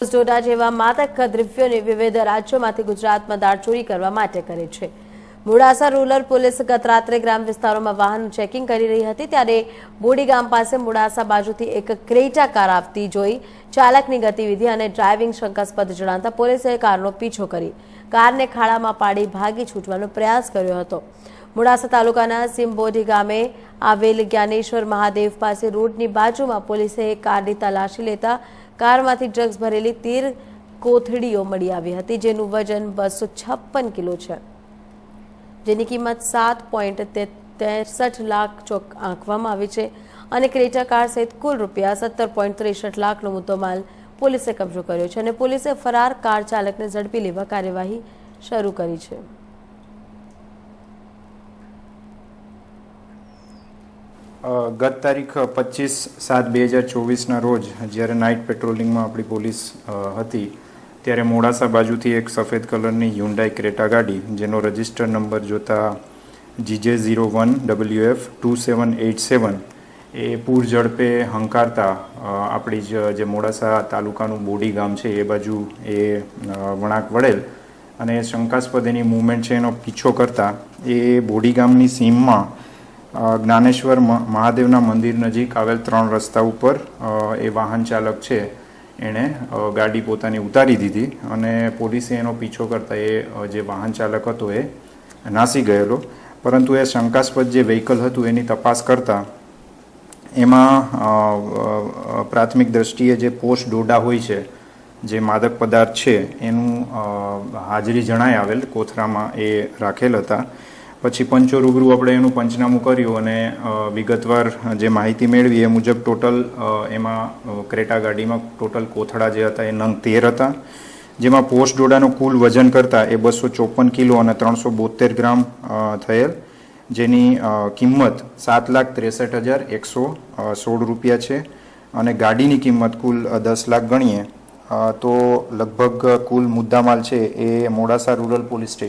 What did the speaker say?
ડોડા જેવા માદક દ્રવ્યોને વિવિધ રાજ્યોમાંથી ગુજરાતમાં દાળચોરી કરવા માટે કરે છે. મોડાસા રૂરલ પોલીસ ગત રાત્રે ગ્રામ વિસ્તારોમાં વાહન ચેકિંગ કરી રહી હતી, ત્યારે બોડી ગામ પાસે મોડાસા બાજુથી એક ક્રેટા કાર આવતી જોઈ ચાલકની ગતિવિધિ અને ડ્રાઇવિંગ શંકાસ્પદ જણાતા પોલીસે કારનો પીછો કરી કારને ખાડામાં પાડી ભાગી છૂટવાનો પ્રયાસ કર્યો હતો. મોડાસા તાલુકાના સિમ્બોડી ગામે આવેલ જ્ઞાનેશ્વર મહાદેવ પાસે રોડની બાજુમાં પોલીસે કારની તલાશી લેતા કારમાંથી ડ્રગ્સ ભરેલી તેર કોથળીઓ મળી આવી હતી, જેનું વજન બસો છપ્પન કિલો છે. જેની કિંમત સાત પોઈન્ટ તેસઠ લાખ ચોક આંકવામાં આવી છે અને ક્રેટા કાર સહિત કુલ રૂપિયા સત્તર પોઈન્ટ ત્રેસઠ લાખનો મુદ્દોમાલ પોલીસે કબજો કર્યો છે અને પોલીસે ફરાર કાર ચાલકને ઝડપી લેવા કાર્યવાહી શરૂ કરી છે. ગત તારીખ પચીસ સાત બે હજાર ચોવીસના રોજ જ્યારે નાઇટ પેટ્રોલિંગમાં આપણી પોલીસ હતી, ત્યારે મોડાસા બાજુથી એક સફેદ કલરની હ્યુન્ડાઈ ક્રેટા ગાડી, જેનો રજિસ્ટર નંબર જોતા GJ zero one W F two seven eight seven એ પૂર ઝડપે હંકારતા આપણી જ મોડાસા તાલુકાનું બોડી ગામ છે, એ બાજુ એ વળાંક વળેલ અને શંકાસ્પદ એની મૂવમેન્ટ છે એનો પીછો કરતા, એ બોડી ગામની સીમમાં જ્ઞાનેશ્વર મહાદેવના મંદિર નજીક આવેલ ત્રણ રસ્તા ઉપર એ વાહન ચાલક છે, એણે ગાડી પોતાની ઉતારી દીધી અને પોલીસે એનો પીછો કરતા એ જે વાહન ચાલક હતો એ નાસી ગયેલો. પરંતુ એ શંકાસ્પદ જે વ્હીકલ હતું એની તપાસ કરતાં એમાં પ્રાથમિક દ્રષ્ટિએ જે પોસ્ટ ડોડા હોય છે, જે માદક પદાર્થ છે, એનું હાજરી જણાઈ આવેલ કોથરામાં એ રાખેલ હતા. પછી પંચો રૂબરૂ આપણે એનું પંચનામું કર્યું અને વિગતવાર જે માહિતી મેળવી એ મુજબ ટોટલ એમાં ક્રેટા ગાડીમાં ટોટલ કોથળા જે હતા એ નંગ તેર હતા, જેમાં પોસ્ટ ડોડાનું કુલ વજન કરતાં એ બસો ચોપન કિલો અને ત્રણસો બોતેર ગ્રામ થયેલ, જેની કિંમત સાત લાખ ત્રેસઠ હજાર એકસો સોળ રૂપિયા છે અને ગાડીની કિંમત કુલ દસ લાખ ગણીએ તો લગભગ કુલ મુદ્દામાલ છે એ મોડાસા રૂરલ પોલીસ સ્ટેશન